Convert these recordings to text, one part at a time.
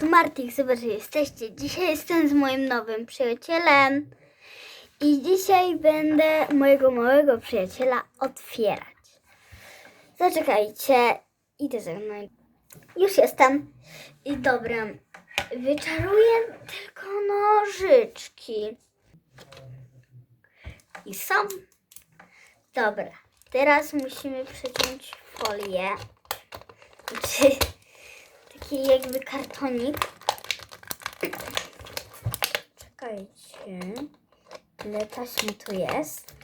To Martik, zobacz, że jesteście. Dzisiaj jestem z moim nowym przyjacielem. I dzisiaj będę mojego małego przyjaciela otwierać. Zaczekajcie. Idę ze mną. Już jestem. I dobra. Wyczaruję tylko nożyczki. I są. Dobra. Teraz musimy przeciąć folię. Czy taki jakby kartonik. Czekajcie. Ile taśmy tu jest?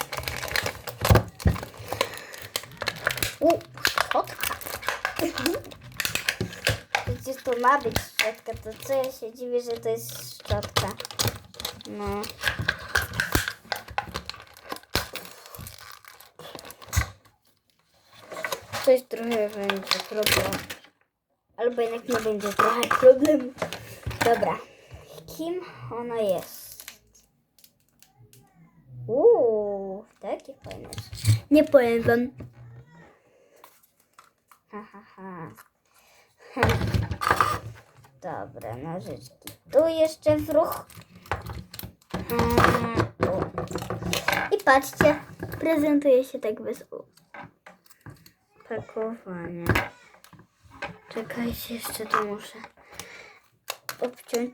U, szczotka. Przecież to ma być szczotka, to co ja się dziwię, że to jest szczotka. No. Coś trochę będzie problem. Albo jednak nie będzie trochę problemu. Dobra. Kim ona jest? Uuu, takie fajne. Nie powiem wam. Ha, ha, ha. Dobra, nożyczki. Tu jeszcze w ruch. Mm, u. I patrzcie, prezentuje się tak bez u. Czekajcie, jeszcze to muszę obciąć.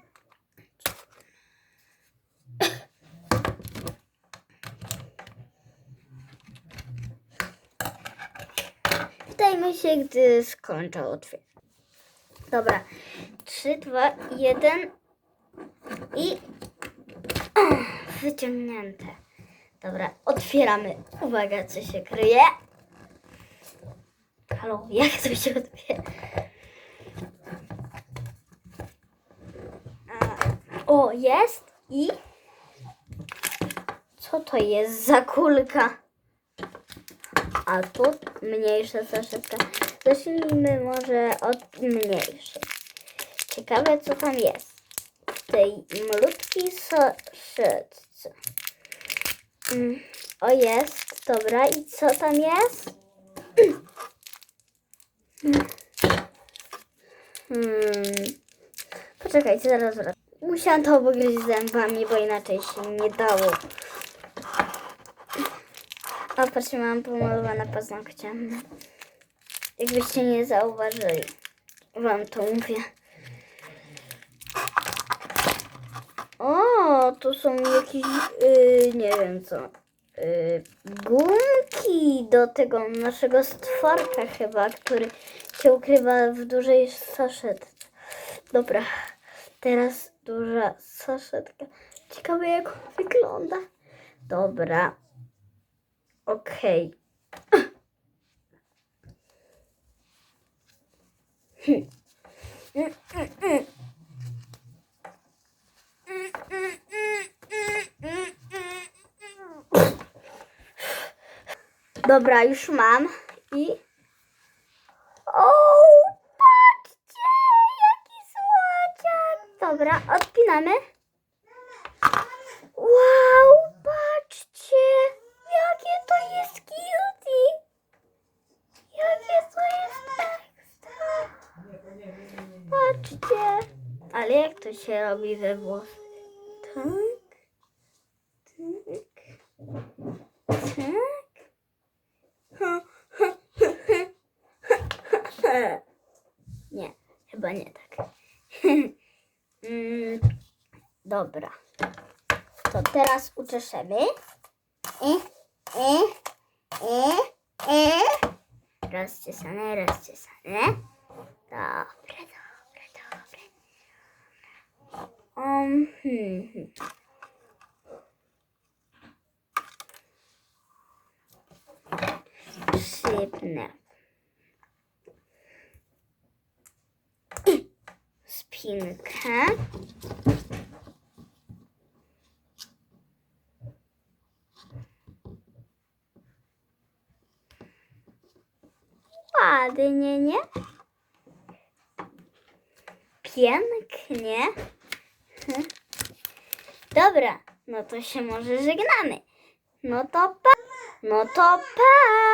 Wdajmy się, gdy skończę otwierać. Dobra. 3, 2, 1 i wyciągnięte. Dobra, otwieramy. Uwaga, co się kryje. Halo, jak to się otwiera? A, O, jest i... Co to jest za kulka? A tu mniejsza saszetka. Zacznijmy może od mniejszej. Ciekawe, co tam jest. W tej malutkiej saszetce. Mm, O, jest. Dobra, i co tam jest? Hmm. Poczekajcie, zaraz wracam. Musiałam to obgryźć zębami, bo inaczej się nie dało. O, patrzcie, mam pomalowane paznokcie. Jakbyście nie zauważyli. Wam to mówię. O, tu są jakieś, yy, nie wiem co, yy, gumki do tego naszego stworka chyba, który się ukrywa w dużej saszetce. Dobra, teraz duża saszetka. Ciekawe jak on wygląda. Dobra. Okej. Dobra, już mam. I... odpinamy. Wow, patrzcie, jakie to jest cutie. Jakie to jest ekstra. Patrzcie. Ale jak to się robi we włosach? Tak. Tak. Tak. Nie, chyba nie tak. Mm, Dobra. To teraz uczeszemy. I, i, i, i. Raz czesane, raz czesane. Dobre, dobre, dobre. Um, hmm, hmm. Spinkę. Ładnie, nie? Pięknie. Dobra, no to się może żegnamy. No to pa. No to pa.